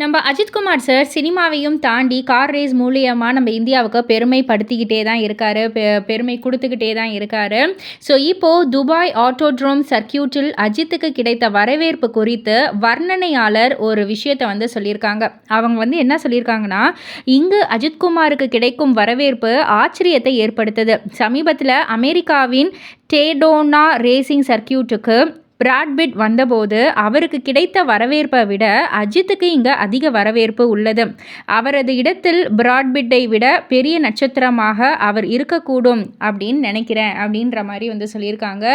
நம்ம அஜித்குமார் சார் சினிமாவையும் தாண்டி car race மூலியமாக நம்ம இந்தியாவுக்கு பெருமைப்படுத்திக்கிட்டே தான் இருக்கார் பெ பெருமை கொடுத்துக்கிட்டே தான் இருக்கார். ஸோ இப்போது துபாய் ஆட்டோட்ரோம் சர்க்கியூட்டில் அஜித்துக்கு கிடைத்த வரவேற்பு குறித்து வர்ணனையாளர் ஒரு விஷயத்தை வந்து சொல்லியிருக்காங்க. அவங்க வந்து என்ன சொல்லியிருக்காங்கன்னா இங்கு அஜித்குமாருக்கு கிடைக்கும் வரவேற்பு ஆச்சரியத்தை ஏற்படுத்துது. சமீபத்தில் அமெரிக்காவின் டேடோனா ரேசிங் சர்க்கியூட்டுக்கு பிராட்பிட் வந்தபோது அவருக்கு கிடைத்த வரவேற்பை விட அஜித்துக்கு இங்கே அதிக வரவேற்பு உள்ளது. அவரது இடத்தில் பிராட்பிட்டை விட பெரிய நட்சத்திரமாக அவர் இருக்கக்கூடும் அப்படின்னு நினைக்கிறேன் அப்படின்ற மாதிரி வந்து சொல்லியிருக்காங்க.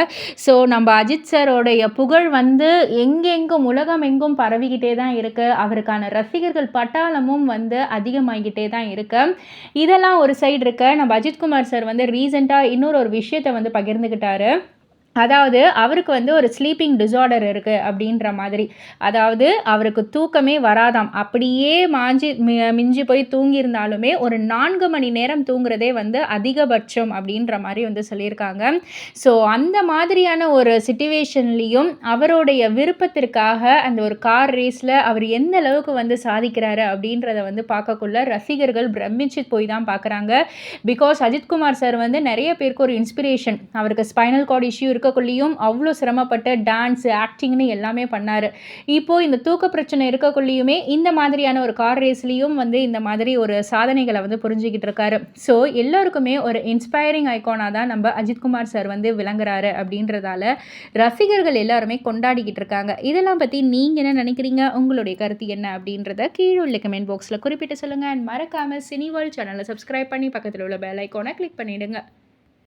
ஸோ நம்ம அஜித் சாரோடைய புகழ் வந்து எங்கெங்கும் உலகம் எங்கும் பரவிக்கிட்டே தான் இருக்குது அவருக்கான ரசிகர்கள் பட்டாளமும் வந்து அதிகமாகிக்கிட்டே தான் இருக்கு. இதெல்லாம் ஒரு சைடு இருக்க. நம்ம அஜித்குமார் சார் வந்து ரீசெண்டாக இன்னொரு ஒரு விஷயத்தை வந்து பகிர்ந்துக்கிட்டாரு. அதாவது அவருக்கு வந்து ஒரு ஸ்லீப்பிங் டிஸார்டர் இருக்குது அப்படின்ற மாதிரி. அதாவது அவருக்கு தூக்கமே வராதாம். அப்படியே மாஞ்சி மிஞ்சி போய் தூங்கியிருந்தாலுமே ஒரு நான்கு மணி நேரம் தூங்குறதே வந்து அதிகபட்சம் அப்படின்ற மாதிரி வந்து சொல்லியிருக்காங்க. ஸோ அந்த மாதிரியான ஒரு சுச்சுவேஷன்லேயும் அவருடைய விருப்பத்திற்காக அந்த ஒரு கார் ரேஸில் அவர் எந்த அளவுக்கு வந்து சாதிக்கிறாரு அப்படின்றத வந்து பார்க்கக்குள்ள ரசிகர்கள் பிரமிச்சு போய் தான் பார்க்குறாங்க. பிகாஸ் அஜித்குமார் சார் வந்து நிறைய பேருக்கு ஒரு இன்ஸ்பிரேஷன் அவருக்கு ஸ்பைனல் கார்டு இஷ்யூ இருக்கக்குள்ளேயும் அவ்வளோ சிரமப்பட்டு டான்ஸு ஆக்டிங்னு எல்லாமே பண்ணார். இப்போது இந்த தூக்க பிரச்சனை இருக்கக்குள்ளேயுமே இந்த மாதிரியான ஒரு கார் ரேஸ்லேயும் வந்து இந்த மாதிரி ஒரு சாதனைகளை வந்து புரிஞ்சுக்கிட்டு இருக்காரு. ஸோ எல்லோருக்குமே ஒரு இன்ஸ்பைரிங் ஐக்கானாக தான் நம்ம அஜித்குமார் சார் வந்து விளங்குறாரு அப்படின்றதால ரசிகர்கள் எல்லாருமே கொண்டாடிக்கிட்டு இருக்காங்க. இதெல்லாம் பற்றி நீங்கள் என்ன நினைக்கிறீங்க? உங்களுடைய கருத்து என்ன அப்படின்றத கீழே உள்ள கமெண்ட் பாக்ஸில் குறிப்பிட்டு சொல்லுங்கள் அண்ட் மறக்காமல் சினி வேர்ல்ட் சேனலை சப்ஸ்கிரைப் பண்ணி பக்கத்தில் உள்ள பெல் ஐக்கானை கிளிக் பண்ணிவிடுங்க